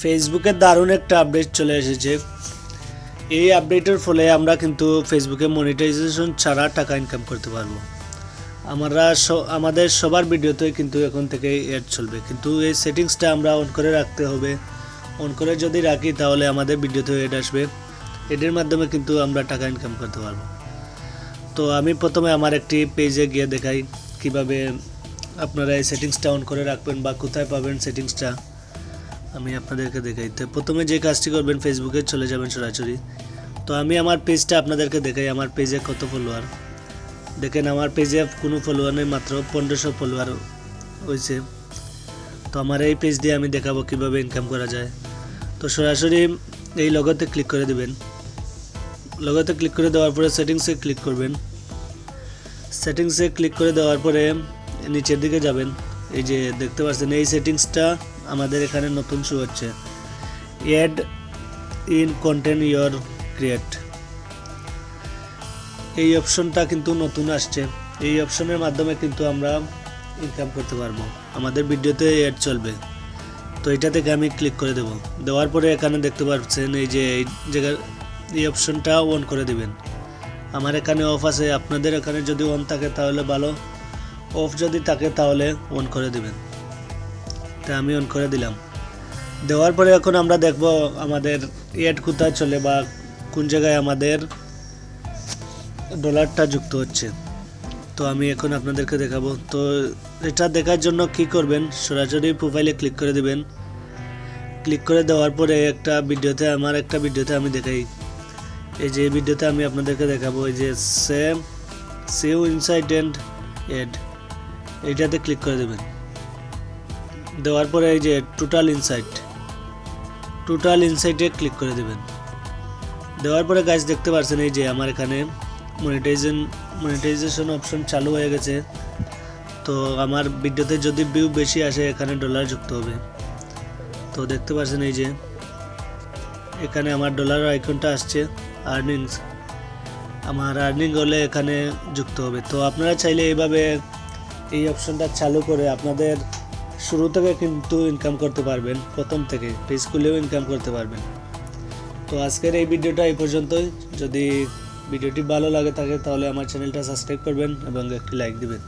ফেসবুকে দারুণ একটা আপডেট চলে এসেছে। এই আপডেটের ফলে আমরা কিন্তু ফেসবুকে মনিটাইজেশন ছাড়া টাকা ইনকাম করতে পারব। আমরা আমাদের সবার ভিডিওতে কিন্তু এখন থেকে অ্যাড চলবে। কিন্তু এই সেটিংসটা আমরা অন করে রাখতে হবে। অন করে যদি রাখি তাহলে আমাদের ভিডিওতে অ্যাড আসবে। এডের মাধ্যমে কিন্তু আমরা টাকা ইনকাম করতে পারব। তো আমি প্রথমে আমার একটি পেজে গিয়ে দেখাই কীভাবে আপনারা এই সেটিংসটা অন করে রাখবেন বা কোথায় পাবেন সেটিংসটা আমি আপনাদেরকে দেখাই। তো প্রথমে যে কাজটি করবেন ফেসবুকে চলে যাবেন সরাসরি। তো আমি আমার পেজটা আপনাদেরকে দেখাই। আমার পেজে কত ফলোয়ার দেখেন, আমার পেজে কোনো ফলোয়ার নেই, মাত্র পনেরোশো ফলোয়ার হয়েছে তো আমার এই পেজ দিয়ে আমি দেখাবো কীভাবে ইনকাম করা যায়। তো সরাসরি এই লগতে ক্লিক করে দেবেন। লগতে ক্লিক করে দেওয়ার পরে সেটিংসে ক্লিক করবেন। সেটিংসে ক্লিক করে দেওয়ার পরে নিচের দিকে যাবেন। এই যে দেখতে পাচ্ছেন, এই সেটিংসটা আমাদের এখানে নতুন শো হচ্ছে। Add in content your create এই অপশনটা কিন্তু নতুন আসছে। এই অপশনের মাধ্যমে কিন্তু আমরা ইনকাম করতে পারব। আমাদের ভিডিওতে অ্যাড চলবে। তো এটা থেকে আমি ক্লিক করে দেব। দেওয়ার পরে এখানে দেখতে পাচ্ছেন এই যে এই জায়গার এই অপশনটা অন করে দিবেন। আমার এখানে অফ আছে। আপনাদের এখানে যদি অন থাকে তাহলে ভালো। অফ যদি থাকে তাহলে অন করে দিবেন। তা আমি অন করে দিলাম। দেওয়ার পরে এখন আমরা দেখব আমাদের এড কোথায় চলে বা কোন জায়গায় আমাদের ডলারটা যুক্ত হচ্ছে। তো আমি এখন আপনাদেরকে দেখাবো। তো এটা দেখার জন্য কি করবেন, সরাসরি প্রোফাইলে ক্লিক করে দেবেন। ক্লিক করে দেওয়ার পরে একটা ভিডিওতে, আমার একটা ভিডিওতে আমি দেখাই। এই যে ভিডিওতে আমি আপনাদেরকে দেখাবো, এই যে same save insight and add এইটাতে ক্লিক করে দেবেন। দেওয়ার পরে এই যে টোটাল ইনসাইট টোটাল ইনসাইটে ক্লিক করে দেবেন। দেওয়ার পরে গাছ দেখতে পাচ্ছেন এই যে আমার এখানে মনিটাইজেশন মনিটাইজেশন অপশন চালু হয়ে গেছে। তো আমার ভিডিওতে যদি ভিউ বেশি আসে, এখানে ডলার যুক্ত হবে। তো দেখতে পাচ্ছেন এই যে এখানে আমার ডলার আইকনটা আসছে আর্নিংস আমার আর্নিং হলে এখানে যুক্ত হবে। তো আপনারা চাইলে এইভাবে এই অপশনটা চালু করে আপনাদের শুরু থেকে কিন্তু ইনকাম করতে পারবেন, প্রথম থেকে পেজ স্কুলেও ইনকাম করতে পারবেন। তো আজকের এই ভিডিওটা এই পর্যন্তই। যদি ভিডিওটি ভালো লাগে থাকে, তাহলে আমার চ্যানেলটা সাবস্ক্রাইব করবেন এবং একটি লাইক দিবেন।